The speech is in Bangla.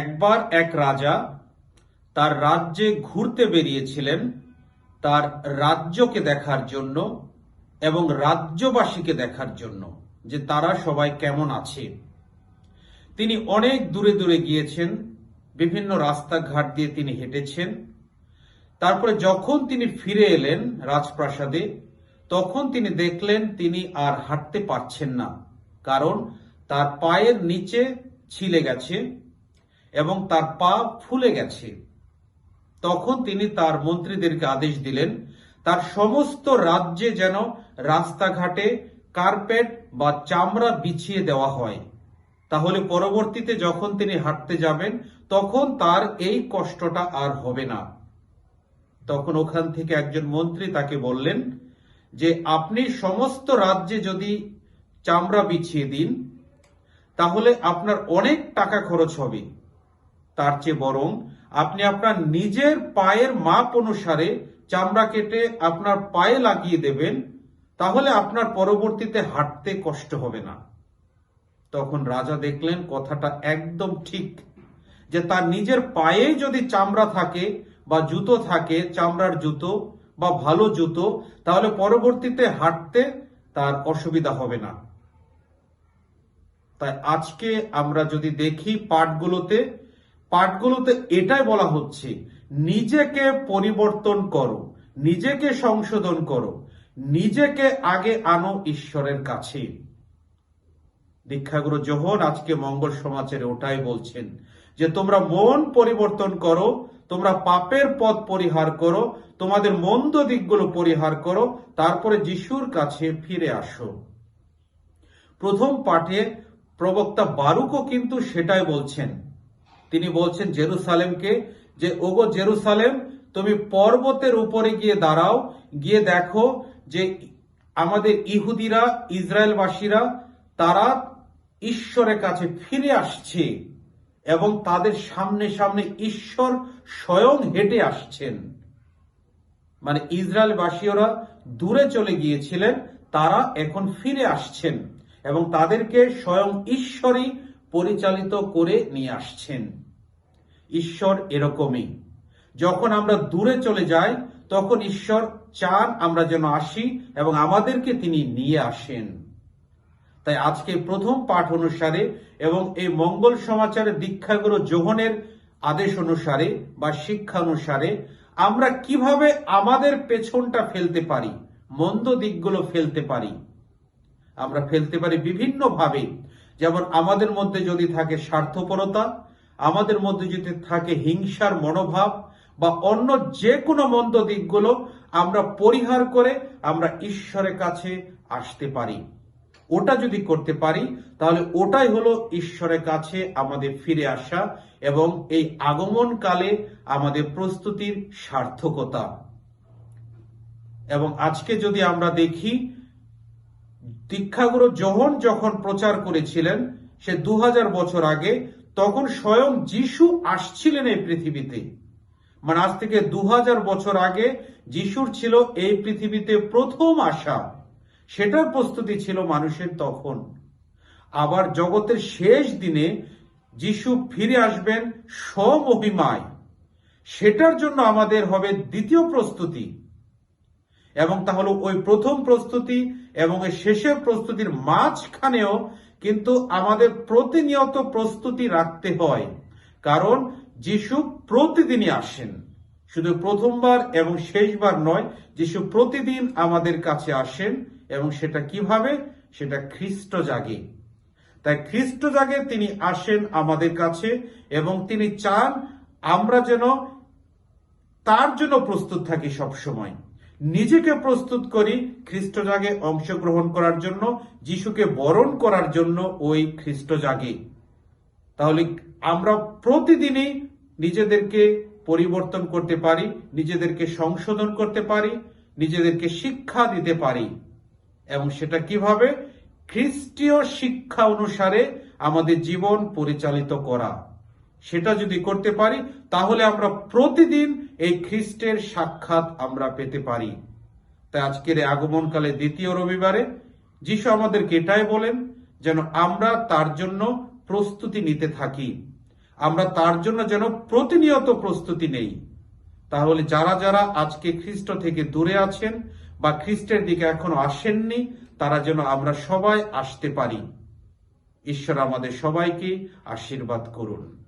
একবার এক রাজা তার রাজ্যে ঘুরতে বেরিয়েছিলেন, তার রাজ্যকে দেখার জন্য এবং রাজ্যবাসীকে দেখার জন্য যে তারা সবাই কেমন আছে। তিনি অনেক দূরে দূরে গিয়েছেন, বিভিন্ন রাস্তাঘাট দিয়ে তিনি হেঁটেছেন। তারপরে যখন তিনি ফিরে এলেন রাজপ্রাসাদে, তখন তিনি দেখলেন তিনি আর হাঁটতে পারছেন না, কারণ তার পায়ের নিচে ছিলে গেছে এবং তার পা ফুলে গেছে। তখন তিনি তার মন্ত্রীদেরকে আদেশ দিলেন, তার সমস্ত রাজ্যে যেন রাস্তাঘাটে কার্পেট বা চামড়া বিছিয়ে দেওয়া হয়। তাহলে পরবর্তীতে যখন তিনি হাঁটতে যাবেন, তখন তার এই কষ্টটা আর হবে না। তখন ওখান থেকে একজন মন্ত্রী তাকে বললেন যে, আপনি সমস্ত রাজ্যে যদি চামড়া বিছিয়ে দিন, তাহলে আপনার অনেক টাকা খরচ হবে। তার চেয়ে বরং আপনি আপনার নিজের পায়ের মাপ অনুসারে চামড়া কেটে আপনার পায়ে লাগিয়ে দেবেন, তাহলে আপনার পরবর্তীতে হাঁটতে কষ্ট হবে না। তখন রাজা দেখলেন কথাটা একদম ঠিক, যে তার নিজের পায়ে যদি চামড়া থাকে বা জুতো থাকে, চামড়ার জুতো বা ভালো জুতো, তাহলে পরবর্তীতে হাঁটতে তার অসুবিধা হবে না। তাই আজকে আমরা যদি দেখি পাঠগুলোতে পাঠগুলোতে এটাই বলা হচ্ছে, নিজেকে পরিবর্তন করো, নিজেকে সংশোধন করো, নিজেকে আগে আনো ঈশ্বরের কাছে। দীক্ষাগুরু যোহন আজকে মঙ্গল সমাজের ওটাই বলছেন যে, তোমরা মন পরিবর্তন করো, তোমরা পাপের পথ পরিহার করো, তোমাদের মন্দ দিকগুলো পরিহার করো, তারপরে যিশুর কাছে ফিরে আসো। প্রথম পাঠে প্রবক্তা বারুকও কিন্তু সেটাই বলছেন তিনি বলছেন, জেরুসালেমকে যে, ওগো জেরুসালেম, তুমি পর্বতের উপরে গিয়ে দাঁড়াও, গিয়ে দেখো যে আমাদের ইহুদিরা, ইসরায়েলবাসীরা, তারা ঈশ্বরের কাছে ফিরে আসছে এবং তাদের সামনে সামনে ঈশ্বর স্বয়ং হেঁটে আসছেন। মানে ইসরায়েলবাসীরা দূরে চলে গিয়েছিলেন, তারা এখন ফিরে আসছেন এবং তাদেরকে স্বয়ং ঈশ্বরই পরিচালিত করে নিয়ে আসছেন। ঈশ্বর এরকমই। যখন আমরা দূরে চলে যাই, তখন ঈশ্বর চান আমরা যেন আসি এবং আমাদেরকে তিনি নিয়ে আসেন। তাই আজকে প্রথম পাঠ অনুসারে এবং এই মঙ্গল সমাচারের দীক্ষাগুরু যোহনের আদেশ অনুসারে বা শিক্ষা অনুসারে আমরা কীভাবে আমাদের পেছনটা ফেলতে পারি, মন্দ দিকগুলো ফেলতে পারি, আমরা ফেলতে পারি বিভিন্ন ভাবে যেমন আমাদের মধ্যে যদি থাকে স্বার্থপরতা আমাদের মধ্যে যদি থাকে হিংসার মনোভাব বা অন্য যে কোনো মন্দ দিকগুলো, আমরা পরিহার করে আমরা ঈশ্বরের কাছে আসতে পারি। ওটা যদি করতে পারি, তাহলে ওটাই হলো ঈশ্বরের কাছে আমাদের ফিরে আসা এবং এই আগমনকালে আমাদের প্রস্তুতির সার্থকতা। এবং আজকে যদি আমরা দেখি, দীক্ষাগুরু যোহন যখন প্রচার করেছিলেন, সে দু হাজার বছর আগে তখন স্বয়ং যিশু আসছিলেন এই পৃথিবীতে। মানে আজ থেকে দু বছর আগে যিশুর ছিল এই পৃথিবীতে প্রথম আসা। সেটার প্রস্তুতি ছিল মানুষের তখন। আবার জগতের শেষ দিনে যিশু ফিরে আসবেন স্বমহিমায়। সেটার জন্য আমাদের হবে দ্বিতীয় প্রস্তুতি। এবং তাহলে ওই প্রথম প্রস্তুতি এবং শেষের প্রস্তুতির মাঝখানেও কিন্তু আমাদের প্রতিনিয়ত প্রস্তুতি রাখতে হয়। কারণ যিশু প্রতিদিনই আসেন। শুধু প্রথমবার এবং শেষবার নয়, যিশু প্রতিদিন আমাদের কাছে আসেন এবং সেটা কীভাবে? সেটা খ্রিস্ট জাগে। তাই খ্রিস্ট জাগে তিনি আসেন আমাদের কাছে এবং তিনি চান আমরা যেন তার জন্য প্রস্তুত থাকি সব সময় নিজেকে প্রস্তুত করি খ্রিস্ট জাগে অংশগ্রহণ করার জন্য, যিশুকে বরণ করার জন্য ওই খ্রিস্ট জাগে তাহলে আমরা প্রতিদিনই নিজেদেরকে পরিবর্তন করতে পারি, নিজেদেরকে সংশোধন করতে পারি, নিজেদেরকে শিক্ষা দিতে পারি। এবং সেটা কীভাবে? খ্রিস্টীয় শিক্ষা অনুসারে আমাদের জীবন পরিচালিত করা। সেটা যদি করতে পারি, তাহলে আমরা প্রতিদিন এই খ্রিস্টের সাক্ষাৎ আমরা পেতে পারি। তাই আজকের আগমনকালে দ্বিতীয় রবিবারে যিশু আমাদেরকে এটাই বলেন যেন আমরা তার জন্য প্রস্তুতি নিতে থাকি। আমরা তার জন্য যেন প্রতিনিয়ত প্রস্তুতি নেই। তাহলে যারা যারা আজকে খ্রিস্ট থেকে দূরে আছেন বা খ্রিস্টের দিকে এখনও আসেননি, তারা যেন আমরা সবাই আসতে পারি। ঈশ্বর আমাদের সবাইকে আশীর্বাদ করুন।